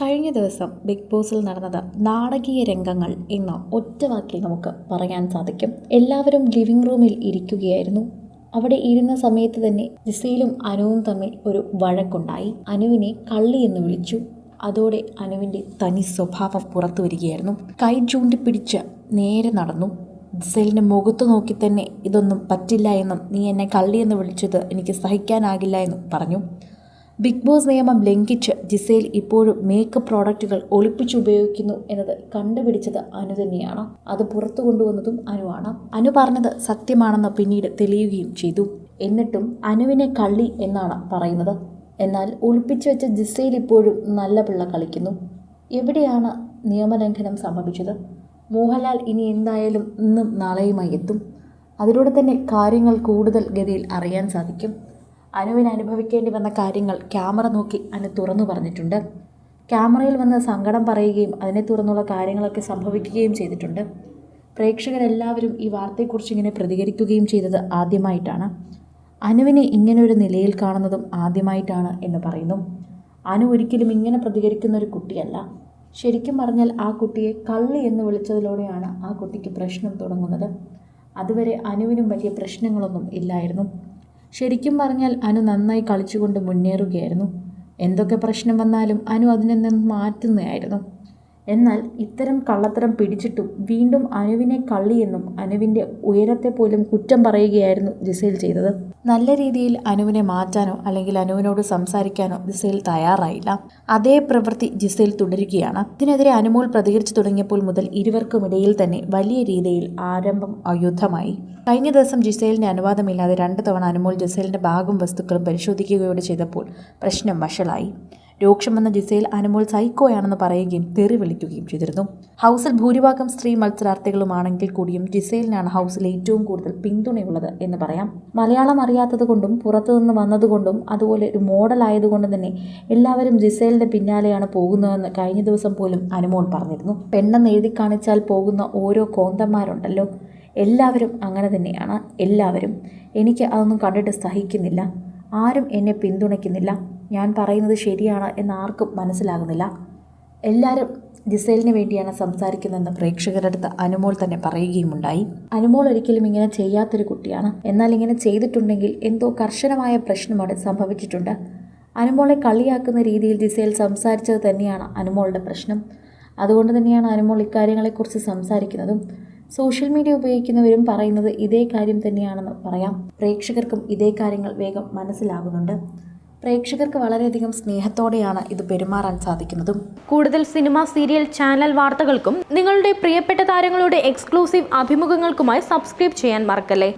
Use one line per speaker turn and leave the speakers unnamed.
കഴിഞ്ഞ ദിവസം ബിഗ് ബോസിൽ നടന്നത് നാടകീയ രംഗങ്ങൾ എന്ന് ഒറ്റവാക്കിൽ നമുക്ക് പറയാൻ സാധിക്കും. എല്ലാവരും ലിവിംഗ് റൂമിൽ ഇരിക്കുകയായിരുന്നു. അവിടെ ഇരുന്ന സമയത്ത് തന്നെ ജിസയിലും അനുവും തമ്മിൽ ഒരു വഴക്കുണ്ടായി. അനുവിനെ കള്ളി എന്ന് വിളിച്ചു. അതോടെ അനുവിന്റെ തനി സ്വഭാവം പുറത്തു വരികയായിരുന്നു. കൈ ചൂണ്ടി ചൂണ്ടിപ്പിടിച്ച് നേരെ നടന്നു. ജിസൈലിന്റെ മുഖത്ത് നോക്കി തന്നെ ഇതൊന്നും പറ്റില്ല എന്നും നീ എന്നെ കള്ളി എന്ന് വിളിച്ചത് എനിക്ക് സഹിക്കാനാകില്ല എന്നും പറഞ്ഞു. ബിഗ് ബോസ് നിയമം ലംഘിച്ച് ജിസേൽ ഇപ്പോഴും മേക്കപ്പ് പ്രോഡക്റ്റുകൾ ഒളിപ്പിച്ച് ഉപയോഗിക്കുന്നു എന്നത് കണ്ടുപിടിച്ചത് അനു തന്നെയാണ്. അത് പുറത്തു കൊണ്ടുവന്നതും അനുവാണ്. അനു പറഞ്ഞത് സത്യമാണെന്ന് പിന്നീട് തെളിയുകയും ചെയ്തു. എന്നിട്ടും അനുവിനെ കള്ളി എന്നാണ് പറയുന്നത്. എന്നാൽ ഒളിപ്പിച്ചു വെച്ച ജിസേൽ ഇപ്പോഴും നല്ല പിള്ള കളിക്കുന്നു. എവിടെയാണ് നിയമലംഘനം സംഭവിച്ചത്? മോഹൻലാൽ ഇനി എന്തായാലും ഇന്നും നാളെയുമായി എത്തും. അതിലൂടെ തന്നെ കാര്യങ്ങൾ കൂടുതൽ ഗതിയിൽ അറിയാൻ സാധിക്കും. അനുവിന് അനുഭവിക്കേണ്ടി വന്ന കാര്യങ്ങൾ ക്യാമറ നോക്കി അനു തുറന്നു പറഞ്ഞിട്ടുണ്ട്. ക്യാമറയിൽ വന്ന് സങ്കടം പറയുകയും അതിനെ തുറന്നുള്ള കാര്യങ്ങളൊക്കെ സംഭവിക്കുകയും ചെയ്തിട്ടുണ്ട്. പ്രേക്ഷകരെല്ലാവരും ഈ വാർത്തയെക്കുറിച്ച് ഇങ്ങനെ പ്രതികരിക്കുകയും ചെയ്തത് ആദ്യമായിട്ടാണ്. അനുവിനെ ഇങ്ങനെ ഒരു നിലയിൽ കാണുന്നതും ആദ്യമായിട്ടാണ് എന്ന് പറയുന്നു. അനു ഒരിക്കലും ഇങ്ങനെ പ്രതികരിക്കുന്ന ഒരു കുട്ടിയല്ല. ശരിക്കും പറഞ്ഞാൽ ആ കുട്ടിയെ കള്ളി എന്ന് വിളിച്ചതിലൂടെയാണ് ആ കുട്ടിക്ക് പ്രശ്നം തുടങ്ങുന്നത്. അതുവരെ അനുവിനും വലിയ പ്രശ്നങ്ങളൊന്നും ഇല്ലായിരുന്നു. ശരിക്കും പറഞ്ഞാൽ അനു നന്നായി കളിച്ചുകൊണ്ട് മുന്നേറുകയായിരുന്നു. എന്തൊക്കെ പ്രശ്നം വന്നാലും അനു അതിൽ നിന്ന് മാറ്റുന്നതായിരുന്നു എന്നാൽ ഇത്തരം കള്ളത്തരം പിടിച്ചിട്ടും വീണ്ടും അനുവിനെ കള്ളിയെന്നും അനുവിന്റെ ഉയരത്തെ പോലും കുറ്റം പറയുകയായിരുന്നു ജിസേൽ ചെയ്തത്. നല്ല രീതിയിൽ അനുവിനെ മാറ്റാനോ അല്ലെങ്കിൽ അനുവിനോട് സംസാരിക്കാനോ ജിസേൽ തയ്യാറായില്ല. അതേ പ്രവൃത്തി ജിസേൽ തുടരുകയാണ്. ഇതിനെതിരെ അനുമോൾ പ്രതികരിച്ചു തുടങ്ങിയപ്പോൾ മുതൽ ഇരുവർക്കുമിടയിൽ തന്നെ വലിയ രീതിയിൽ ആരംഭം അയുദ്ധമായി. കഴിഞ്ഞ ദിവസം ജിസേലിന്റെ അനുവാദമില്ലാതെ രണ്ട് തവണ അനുമോൾ ജിസേലിന്റെ ബാഗും വസ്തുക്കളും പരിശോധിക്കുകയോടെ ചെയ്തപ്പോൾ പ്രശ്നം വഷളായി. രൂക്ഷം വന്ന ജിസയിൽ അനുമോൾ സൈക്കോയാണെന്ന് പറയുകയും തെറി വിളിക്കുകയും ചെയ്തിരുന്നു. ഹൗസിൽ ഭൂരിഭാഗം സ്ത്രീ മത്സരാർത്ഥികളുമാണെങ്കിൽ കൂടിയും ജിസയിലിനാണ് ഹൗസിൽ ഏറ്റവും കൂടുതൽ പിന്തുണയുള്ളത് എന്ന് പറയാം. മലയാളം അറിയാത്തത് കൊണ്ടും പുറത്തുനിന്ന് വന്നതുകൊണ്ടും അതുപോലെ ഒരു മോഡൽ ആയതുകൊണ്ടും തന്നെ എല്ലാവരും ജിസേലിന്റെ പിന്നാലെയാണ് പോകുന്നതെന്ന് കഴിഞ്ഞ ദിവസം പോലും അനുമോൾ പറഞ്ഞിരുന്നു. പെണ്ണെന്ന് എഴുതി കാണിച്ചാൽ പോകുന്ന ഓരോ കോന്തന്മാരുണ്ടല്ലോ. എല്ലാവരും അങ്ങനെ തന്നെയാണ്. എല്ലാവരും എനിക്ക് അതൊന്നും കണ്ടിട്ട് സഹിക്കുന്നില്ല. ആരും എന്നെ പിന്തുണയ്ക്കുന്നില്ല. ഞാൻ പറയുന്നത് ശരിയാണ് എന്ന് ആർക്കും മനസ്സിലാകുന്നില്ല. എല്ലാവരും ജിസേലിന് വേണ്ടിയാണ് സംസാരിക്കുന്നതെന്ന് പ്രേക്ഷകരുടെ അടുത്ത് അനുമോൾ തന്നെ പറയുകയുമുണ്ടായി. അനുമോൾ ഒരിക്കലും ഇങ്ങനെ ചെയ്യാത്തൊരു കുട്ടിയാണ്. എന്നാൽ ഇങ്ങനെ ചെയ്തിട്ടുണ്ടെങ്കിൽ എന്തോ കർശനമായ പ്രശ്നമാണ് സംഭവിച്ചിട്ടുണ്ട്. അനുമോളെ കളിയാക്കുന്ന രീതിയിൽ ജിസേൽ സംസാരിച്ചത് തന്നെയാണ് അനുമോളുടെ പ്രശ്നം. അതുകൊണ്ട് തന്നെയാണ് അനുമോൾ ഇക്കാര്യങ്ങളെക്കുറിച്ച് സംസാരിക്കുന്നതും സോഷ്യൽ മീഡിയ ഉപയോഗിക്കുന്നവരും പറയുന്നത് ഇതേ കാര്യം തന്നെയാണെന്ന് പറയാം. പ്രേക്ഷകർക്കും ഇതേ കാര്യങ്ങൾ വേഗം മനസ്സിലാകുന്നുണ്ട്. പ്രേക്ഷകർക്ക് വളരെയധികം സ്നേഹത്തോടെയാണ് ഇത് പെരുമാറാൻ സാധിക്കുന്നതും.
കൂടുതൽ സിനിമ സീരിയൽ ചാനൽ വാർത്തകൾക്കും നിങ്ങളുടെ പ്രിയപ്പെട്ട താരങ്ങളുടെ എക്സ്ക്ലൂസീവ് അഭിമുഖങ്ങൾക്കുമായി സബ്സ്ക്രൈബ് ചെയ്യാൻ മറക്കല്ലേ?